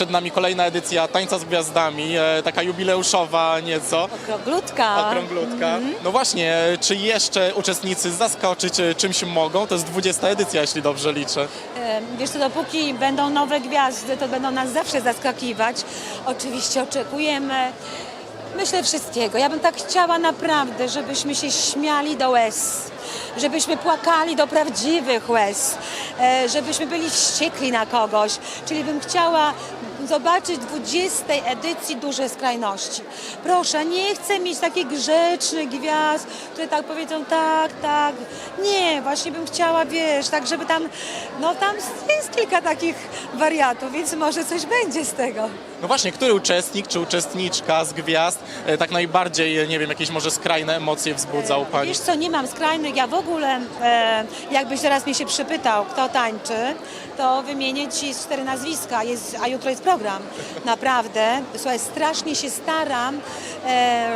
przed nami kolejna edycja Tańca z Gwiazdami, e, taka jubileuszowa nieco. Okrąglutka. Okrąglutka. No właśnie, czy jeszcze uczestnicy zaskoczyć e, czymś mogą? To jest 20 edycja, jeśli dobrze liczę. E, Wiesz co, dopóki będą nowe gwiazdy, to będą nas zawsze zaskakiwać. Oczywiście oczekujemy, myślę, wszystkiego. Ja bym tak chciała naprawdę, żebyśmy się śmiali do łez, żebyśmy płakali do prawdziwych łez, żebyśmy byli wściekli na kogoś. Czyli bym chciała zobaczyć w 20 edycji duże skrajności. Proszę, nie chcę mieć takich grzecznych gwiazd, które tak powiedzą tak, tak. Nie, właśnie bym chciała, wiesz, tak żeby tam, no tam jest kilka takich wariatów, więc może coś będzie z tego. No właśnie, który uczestnik czy uczestniczka z gwiazd e, tak najbardziej, e, nie wiem, jakieś może skrajne emocje wzbudzał Pani? Wiesz co, nie mam skrajnych, ja w ogóle, e, jakbyś teraz mnie się przypytał, kto tańczy, to wymienię Ci cztery nazwiska, jest, a jutro jest program. Naprawdę, słuchaj, strasznie się staram e,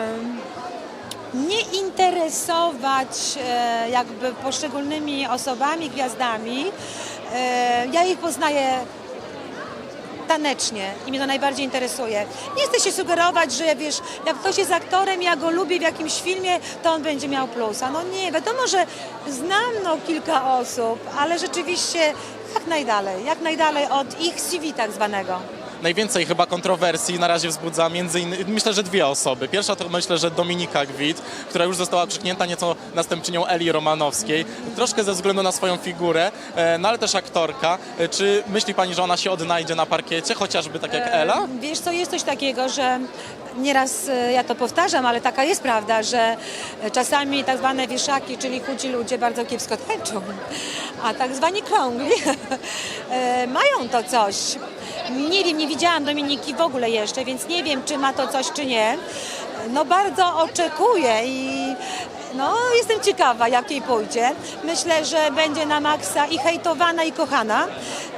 nie interesować e, jakby poszczególnymi osobami, gwiazdami. E, ja ich poznaję tanecznie i mnie to najbardziej interesuje. Nie chcę się sugerować, że wiesz, jak ktoś jest aktorem, ja go lubię w jakimś filmie, to on będzie miał plusa. No nie, wiadomo, że znam no, kilka osób, ale rzeczywiście jak najdalej, jak najdalej od ich CV tak zwanego. Najwięcej chyba kontrowersji na razie wzbudza między innymi, myślę, że dwie osoby. Pierwsza to myślę, że Dominika Gwit, która już została krzyknięta nieco następczynią Eli Romanowskiej, troszkę ze względu na swoją figurę, e, no ale też aktorka. E, Czy myśli Pani, że ona się odnajdzie na parkiecie, chociażby tak jak Ela? Wiesz co, jest coś takiego, że nieraz e, ja to powtarzam, ale taka jest prawda, że e, czasami tak zwane wieszaki, czyli chudzi ludzie bardzo kiepsko tańczą, a tak zwani krągli e, mają to coś. Nie wiem, nie widziałam Dominiki w ogóle jeszcze, więc nie wiem, czy ma to coś, czy nie. No bardzo oczekuję i no, jestem ciekawa, jak jej pójdzie. Myślę, że będzie na maksa i hejtowana, i kochana.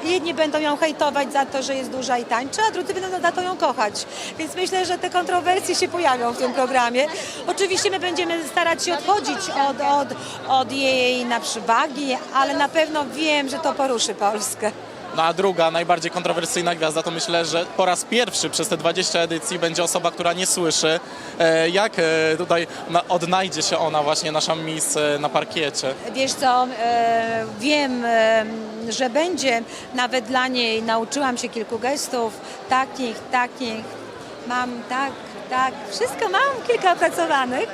Jedni będą ją hejtować za to, że jest duża i tańczy, a drudzy będą za to ją kochać. Więc myślę, że te kontrowersje się pojawią w tym programie. Oczywiście my będziemy starać się odchodzić od, od, od jej na przywagi, ale na pewno wiem, że to poruszy Polskę. No a druga, najbardziej kontrowersyjna gwiazda, to myślę, że po raz pierwszy przez te 20 edycji będzie osoba, która nie słyszy. E, Jak e, tutaj na- odnajdzie się ona właśnie, nasza miss e, na parkiecie? Wiesz co, wiem, że będzie nawet dla niej, nauczyłam się kilku gestów, takich, takich, mam tak, tak, wszystko mam, kilka opracowanych.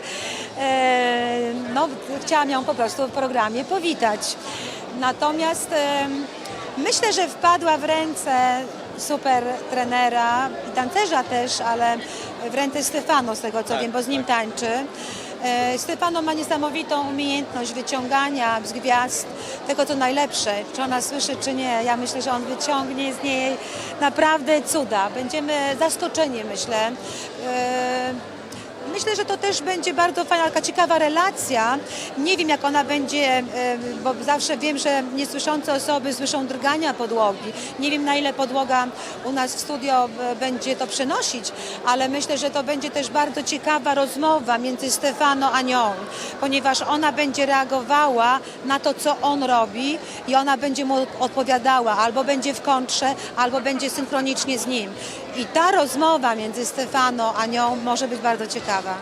No, chciałam ją po prostu w programie powitać. Natomiast myślę, że wpadła w ręce super trenera i tancerza też, ale w ręce Stefano, z tego co Tak, wiem, bo z nim tańczy. E, Stefano ma niesamowitą umiejętność wyciągania z gwiazd tego, co najlepsze. Czy ona słyszy, czy nie. Ja myślę, że on wyciągnie z niej naprawdę cuda. Będziemy zaskoczeni, myślę. Myślę, że to też będzie bardzo fajna, taka ciekawa relacja. Nie wiem, jak ona będzie, e, bo zawsze wiem, że niesłyszące osoby słyszą drgania podłogi. Nie wiem, na ile podłoga u nas w studio e, będzie to przenosić, ale myślę, że to będzie też bardzo ciekawa rozmowa między Stefano a nią, ponieważ ona będzie reagowała na to, co on robi i ona będzie mu odpowiadała, albo będzie w kontrze, albo będzie synchronicznie z nim. I ta rozmowa między Stefano a nią może być bardzo ciekawa.